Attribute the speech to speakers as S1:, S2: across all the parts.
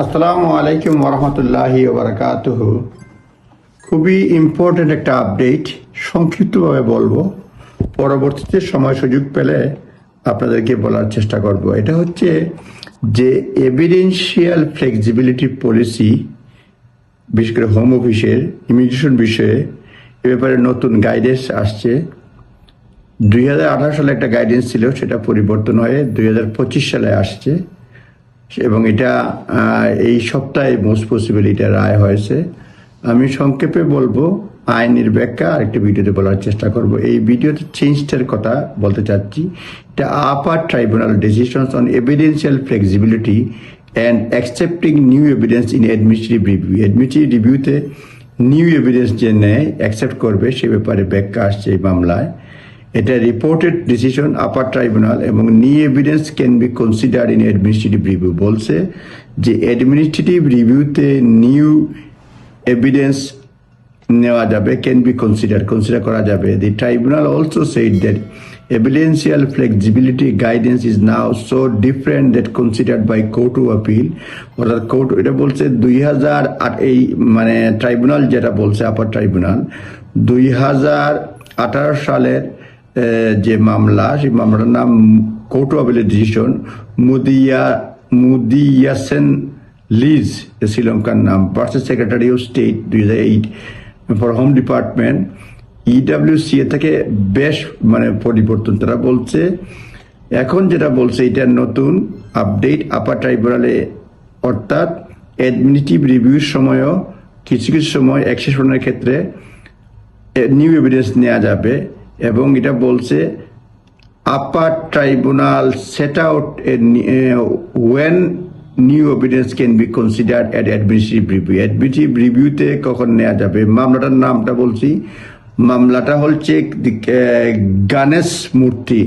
S1: আসসালামু আলাইকুম ওরহমতুল্লাহি ওবরাকাতুহ খুবই ইম্পর্ট্যান্ট একটা আপডেট সংক্ষিপ্তভাবে বলব। পরবর্তীতে সময় সুযোগ পেলে আপনাদেরকে বলার চেষ্টা করব। এটা হচ্ছে যে এভিডেন্সিয়াল ফ্লেক্সিবিলিটি পলিসি বিশেষ করে হোম অফিসের ইমিগ্রেশন বিষয়ে এ ব্যাপারে নতুন গাইডেন্স আসছে। দুই হাজার আঠারো সালে একটা গাইডেন্স ছিল, সেটা পরিবর্তন হয়ে দুই হাজার পঁচিশ সালে আসছে। এবং এটা এই সপ্তাহে মোস্ট পসিবল এটা রায় হয়েছে। আমি সংক্ষেপে বলব, আইনের ব্যাখ্যা আরেকটা ভিডিওতে বলার চেষ্টা করব। এই ভিডিওতে চেঞ্জটার কথা বলতে চাচ্ছি। এটা upper tribunal decisions on evidential flexibility and accepting new evidence in administrative review administrative রিভিউতে নিউ এভিডেন্স যে নেয় অ্যাকসেপ্ট করবে, সে ব্যাপারে ব্যাখ্যা আসছে এই মামলায়। এটা রিপোর্টেড ডিসিশন আপার ট্রাইব্যুনাল এবং new evidence can be consider in administrative review বলছে যে অ্যাডমিনিস্ট্রেটিভ রিভিউতে নিউ এভিডেন্স নেওয়া যাবে ক্যান বি কনসিডার কনসিডার করা যাবে। The tribunal also said that evidential flexibility guidance is now so different that considered by court of appeal অর্থাৎ court এটা বলছে দুই হাজার আট, এই মানে ট্রাইব্যুনাল যেটা বলছে আপার ট্রাইব্যুনাল দুই হাজার আঠারো সালের যে মামলা, সেই মামলার নাম কোর্ট অফ ডিসিশন মুদিয়া মুদিয়াসেন লিজ শ্রীলঙ্কার নাম ভার্সেস সেক্রেটারি অফ স্টেট দুই হাজার eight four home department EWC এ থেকে বেশ মানে পরিবর্তন তারা বলছে। এখন যেটা বলছে, এটা নতুন আপডেট আপার ট্রাইব্যুনালে অর্থাৎ অ্যাডমিনিস্ট্রেটিভ রিভিউর সময়ও, কিছু কিছু সময় অ্যাক্সেশনের ক্ষেত্রে নিউ এভিডেন্স নেওয়া যাবে। এবং এটা বলছে upper tribunal set out when new evidence can be consider at administrative review administrative রিভিউতে কখন নেওয়া যাবে? মামলাটার নামটা বলছি। মামলাটা হচ্ছে Ganesh Murthy,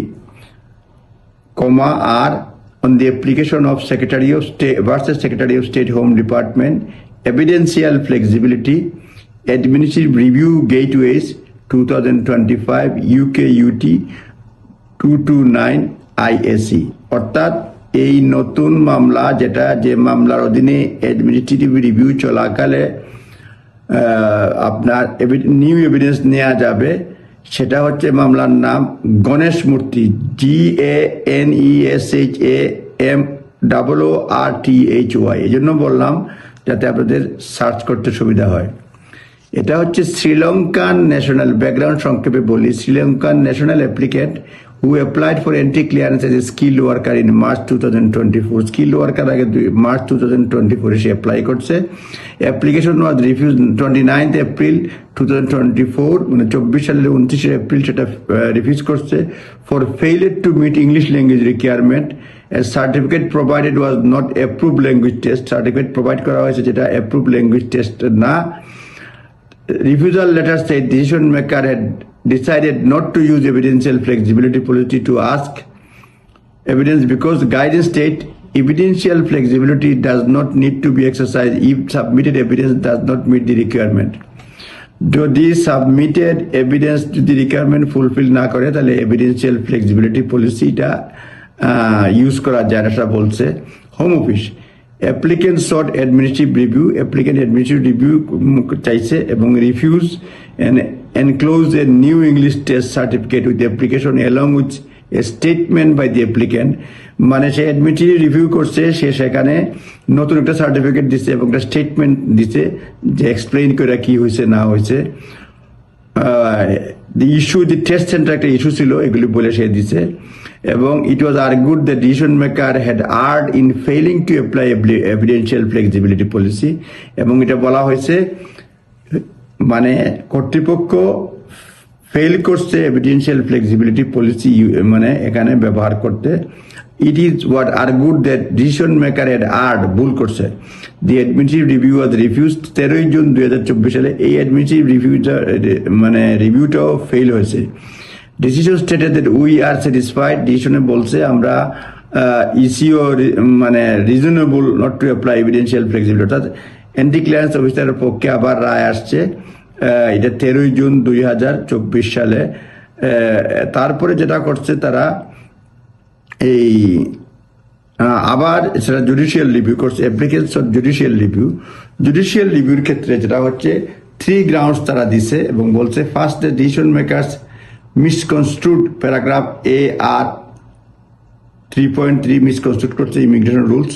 S1: comma R on the application of secretary of state versus secretary of state home department evidential flexibility administrative review gateways ways 2025 UK UT 229 ISC অর্থাৎ এই নতুন মামলা যেটা, যে মামলার অধীনে অ্যাডমিনিস্ট্রেটিভ রিভিউ চলাকালে আপনার নিউ এভিডেন্স নেওয়া যাবে, সেটা হচ্ছে মামলার নাম Ganesh Murthy G A N E S H A M double O R T H Y এই জন্য বললাম যাতে আপনাদের সার্চ করতে সুবিধা হয়। এটা হচ্ছে শ্রীলঙ্কান ন্যাশনাল ব্যাকগ্রাউন্ড সংক্ষেপে বলি। Sri Lankan national applicant who applied for entry clearance as a skill worker in March two thousand twenty four skill worker আগে দুই মার্চ টু থাউজেন্ড টোয়েন্টি ফোরে সে অ্যাপ্লাই করছে। Application was refuse twenty ninth April two thousand twenty four মানে চব্বিশ সালের উনত্রিশে April সেটা রিফিউজ করছে। For ফেইলের to meet English language requirement certificate provided was not approve language test certificate provide করা হয়েছে যেটা অ্যাপ্রুভ ল্যাঙ্গুয়েজ টেস্ট না। Refusal letter said decision maker had decided not to use evidential flexibility policy to ask evidence because guidance state evidential flexibility does not need to be exercised if submitted evidence does not meet the requirement যদি submitted evidence যদি requirement fulfil না করে তাহলে evidential flexibility পলিসিটা use করা যায় সেটা বলছে home office applicant short administrative review applicant administrative review চাইছে এবং refuse and enclose a new English test certificate with application along with a statement by the applicant মানে সে অ্যাডমিনিস্ট্রেটিভ রিভিউ করছে, সে সেখানে নতুন একটা সার্টিফিকেট দিছে এবং একটা স্টেটমেন্ট দিছে যে এক্সপ্লেইন করে কি হয়েছে, না হয়েছে। The issue the test centre একটা ইস্যু ছিল, এগুলি বলে সে দিছে। এবং it was argued the decision maker had erred in failing to apply evidential flexibility policy এবং এটা বলা হয়েছে মানে কর্তৃপক্ষ ফেল করছে এভিডেন্সিয়াল ফ্লেক্সিবিলিটি পলিসি মানে এখানে ব্যবহার করতে। It is what argued that decision maker had erred ভুল করছে। The administrative review was refuse তেরোই জুন দুই হাজার চব্বিশ সালে। এই অ্যাডমিনিস্ট্রেটিভ রিভিউটা মানে রিভিউটাও ফেল হয়েছে। Decision that we are satisfied ডিসিশনে বলছে আমরা ইসিও মানে reasonable not to apply evidential flexibility অর্থাৎ অ্যান্টি ক্লিয়ারেন্স অফিসারের পক্ষে আবার রায় আসছে এটা তেরোই জুন দুই হাজার চব্বিশ সালে তারপরে যেটা করছে তারা এই আবার সেটা জুডিশিয়াল রিভিউ করছে application of judicial review judicial রিভিউর ক্ষেত্রে যেটা হচ্ছে থ্রি গ্রাউন্ডস তারা দিছে এবং বলছে first decision makers misconstrued paragraph A R three point three misconstrued করছে immigration rules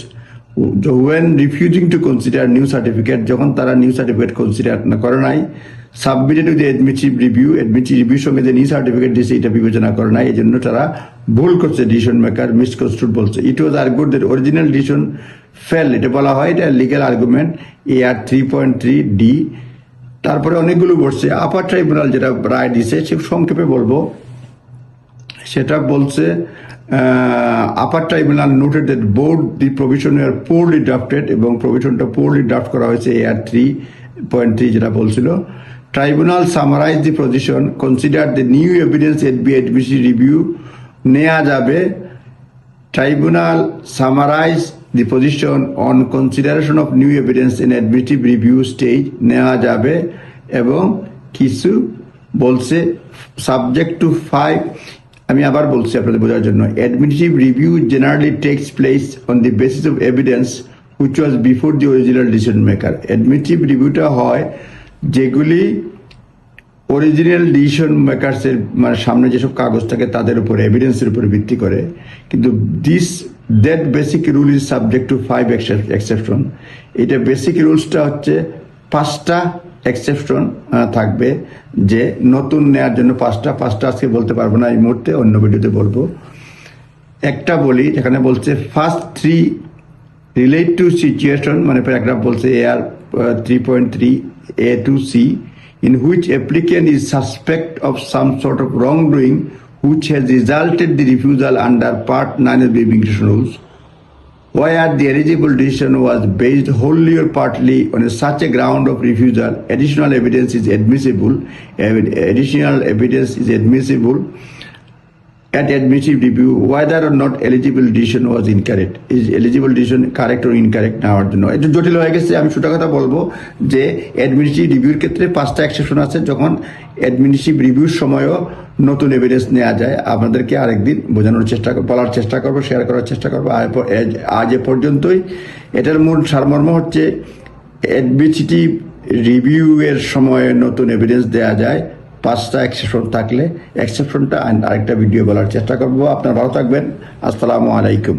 S1: when refusing to consider new certificate যখন তারা নিউ সার্টিফিকেট কনসিডার করে নাই submitted with administrative review administrative রিভিউর সঙ্গে যে নিউ সার্টিফিকেট দিয়েছে এটা বিবেচনা করে নাই এই জন্য তারা ভুল করছে ডিসিশন মেকার মিসকনস্ট্রুট বলছে। It was argued that original decision fail এটা বলা হয়, এটা legal argument A R three point three D তারপরে অনেকগুলো বসছে আপার ট্রাইব্যুনাল যেটা রায় দিছে, সে সংক্ষেপে বলব। সেটা বলছে upper tribunal noted that board the provision are poorly drafted এবং প্রভিশনটা পোরলি ড্রাফট করা হয়েছে A R three point three যেটা বলছিল। Tribunal summarise the position consider the new evidence at be এডবিসি review নেওয়া যাবে। Tribunal summarise the position on consideration of new evidence in administrative review stage নেওয়া যাবে এবং কিছু বলছে সাবজেক্ট টু ফাইভ আমি আবার বলছি আপনাদের বোঝার জন্য administrative review generally takes place on the basis of evidence which was before the original decision maker administrative রিভিউটা হয় যেগুলি অরিজিনাল ডিসিশন মেকার্সের মানে সামনে যেসব কাগজ থাকে তাদের উপর এভিডেন্সের উপর ভিত্তি করে। কিন্তু this that basic rule is subject to five exception এটা বেসিক রুলসটা হচ্ছে পাঁচটা এক্সেপশন থাকবে যে নতুন নেয়ার জন্য পাঁচটা পাঁচটা আজকে বলতে পারব না এই মুহূর্তে, অন্য ভিডিওতে বলব। একটা বলি, যেখানে বলছে first three relate to situation মানে প্যারাগ্রাফ বলছে A R three point three A two C in which applicant is suspect of some sort of wrongdoing which has resulted the refusal under part 9 of the immigration rules. Where the eligible decision was based wholly or partly on a such a ground of refusal? Additional evidence is admissible. Additional evidence is admissible at admissive review whether or not eligible decision was incorrect. Is eligible decision correct or incorrect নেওয়ার জন্য? একটু জটিল হয়ে গেছে, আমি ছোট কথা বলব যে অ্যাডমিনিস্ট্রেটিভ রিভিউর ক্ষেত্রে পাঁচটা এক্সেপশন আছে, যখন অ্যাডমিনিস্ট্রেটিভ রিভিউর সময়ও নতুন এভিডেন্স নেওয়া যায়। আপনাদেরকে আরেকদিন বোঝানোর চেষ্টা বলার চেষ্টা করব শেয়ার করার চেষ্টা করব। আজ এ পর্যন্তই। এটার মূল সারমর্ম হচ্ছে অ্যাডমিনিস্ট্রেটিভ রিভিউ এর সময় নতুন এভিডেন্স দেওয়া যায়। পাঁচটা এক্সেপশন থাকলে এক্সেপশনটা আরেকটা ভিডিও বলার চেষ্টা করব। আপনার ভালো থাকবেন। আসসালামু আলাইকুম।